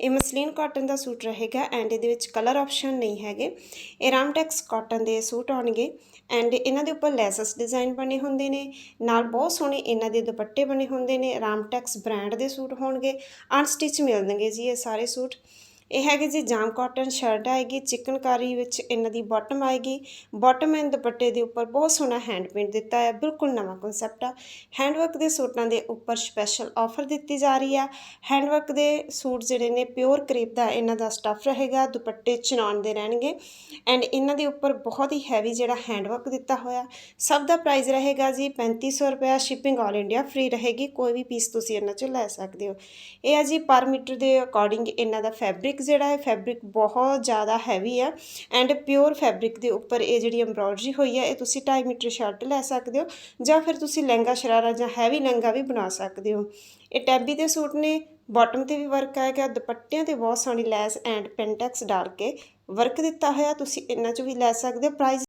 ਇਹ muslin cotton ਦਾ suit ਰਹੇਗਾ ਐਂਡ ਇਹਦੇ ਵਿੱਚ ਕਲਰ ਆਪਸ਼ਨ ਨਹੀਂ ਹੈਗੇ। ਇਹ ਰਾਮਟੈਕਸ ਕਾਟਨ ਦੇ ਸੂਟ ਆਉਣਗੇ ਐਂਡ ਇਹਨਾਂ ਦੇ ਉੱਪਰ ਲੈਸਸ ਡਿਜ਼ਾਈਨ ਬਣੇ ਹੁੰਦੇ ਨੇ। ਨਾਲ ਬਹੁਤ ਸੋਹਣੇ ਇਹਨਾਂ ਦੇ ਦੁਪੱਟੇ ਬਣੇ ਹੁੰਦੇ ਨੇ। ਰਾਮਟੈਕਸ ਬ੍ਰਾਂਡ ਦੇ ਸੂਟ ਹੋਣਗੇ। ਅਨਸਟਿਚ ਮਿਲਣਗੇ ਜੀ ਇਹ ਸਾਰੇ ਸੂਟ। ਇਹ ਹੈਗੇ ਜੀ ਜਾਮ ਕਾਟਨ ਸ਼ਰਟ ਆਏਗੀ, ਚਿਕਨਕਾਰੀ ਵਿੱਚ ਇਹਨਾਂ ਦੀ ਬਾਟਮ ਆਏਗੀ। ਬਾਟਮ ਐਂਡ ਦੁਪੱਟੇ ਦੇ ਉੱਪਰ ਬਹੁਤ ਸੋਹਣਾ ਹੈਂਡ ਪ੍ਰਿੰਟ ਦਿੱਤਾ ਹੈ, ਬਿਲਕੁਲ ਨਵਾਂ ਕਨਸੈਪਟ ਆ। ਹੈਂਡਵਰਕ ਦੇ ਸੂਟਾਂ ਦੇ ਉੱਪਰ ਸਪੈਸ਼ਲ ਆਫਰ ਦਿੱਤੀ ਜਾ ਰਹੀ ਆ। ਹੈਂਡਵਰਕ ਦੇ ਸੂਟ ਜਿਹੜੇ ਨੇ ਪਿਓਰ ਕਰੇਪ ਦਾ ਇਹਨਾਂ ਦਾ ਸਟੱਫ ਰਹੇਗਾ, ਦੁਪੱਟੇ ਚਨਾਉਣ ਦੇ ਰਹਿਣਗੇ। ਐਂਡ ਇਹਨਾਂ ਦੇ ਉੱਪਰ ਬਹੁਤ ਹੀ ਹੈਵੀ ਜਿਹੜਾ ਹੈਂਡਵਰਕ ਦਿੱਤਾ ਹੋਇਆ। ਸਭ ਦਾ ਪ੍ਰਾਈਸ ਰਹੇਗਾ ਜੀ 3500 ਰੁਪਏ ਸ਼ਿਪਿੰਗ ਆਲ ਇੰਡੀਆ ਫ੍ਰੀ ਰਹੇਗੀ, ਕੋਈ ਵੀ ਪੀਸ ਤੁਸੀਂ ਇਹਨਾਂ ਚੋਂ ਲੈ ਸਕਦੇ ਹੋ। ਇਹ ਆ ਜੀ ਪਰ ਮੀਟਰ ਦੇ ਅਕੋਰਡਿੰਗ ਇਹਨਾਂ ਦਾ ਫੈਬਰਿਕ ਫੈਬਰਿਕ ਜਿਹੜਾ ਹੈ ਫੈਬਰਿਕ ਬਹੁਤ ਜ਼ਿਆਦਾ ਹੈਵੀ ਆ ਐਂਡ ਪਿਓਰ ਫੈਬਰਿਕ ਦੇ ਉੱਪਰ ਇਹ ਜਿਹੜੀ ਐਮਬ੍ਰੋਇਡਰੀ ਹੋਈ ਹੈ ਇਹ ਤੁਸੀਂ 2.5 ਮੀਟਰ ਸ਼ਰਟ ਲੈ ਸਕਦੇ ਹੋ ਜਾਂ ਫਿਰ ਤੁਸੀਂ ਲਹਿੰਗਾ ਸ਼ਰਾਰਾ ਜਾਂ ਹੈਵੀ ਲਹਿੰਗਾ ਵੀ ਬਣਾ ਸਕਦੇ ਹੋ। ਇਹ ਟੈਬੀ ਦੇ ਸੂਟ ਨੇ ਬਾਟਮ ਤੇ ਵੀ ਵਰਕ ਆਏਗਾ, ਦੁਪੱਟਿਆਂ ਤੇ ਬਹੁਤ ਸੋਹਣੀ ਲੈਸ ਐਂਡ ਪੈਂਟੈਕਸ ਡਾਲ ਕੇ ਵਰਕ ਦਿੱਤਾ ਹੋਇਆ, ਤੁਸੀਂ ਇਹਨਾਂ ਚੋਂ ਵੀ ਲੈ ਸਕਦੇ ਹੋ। ਪ੍ਰਾਈਸ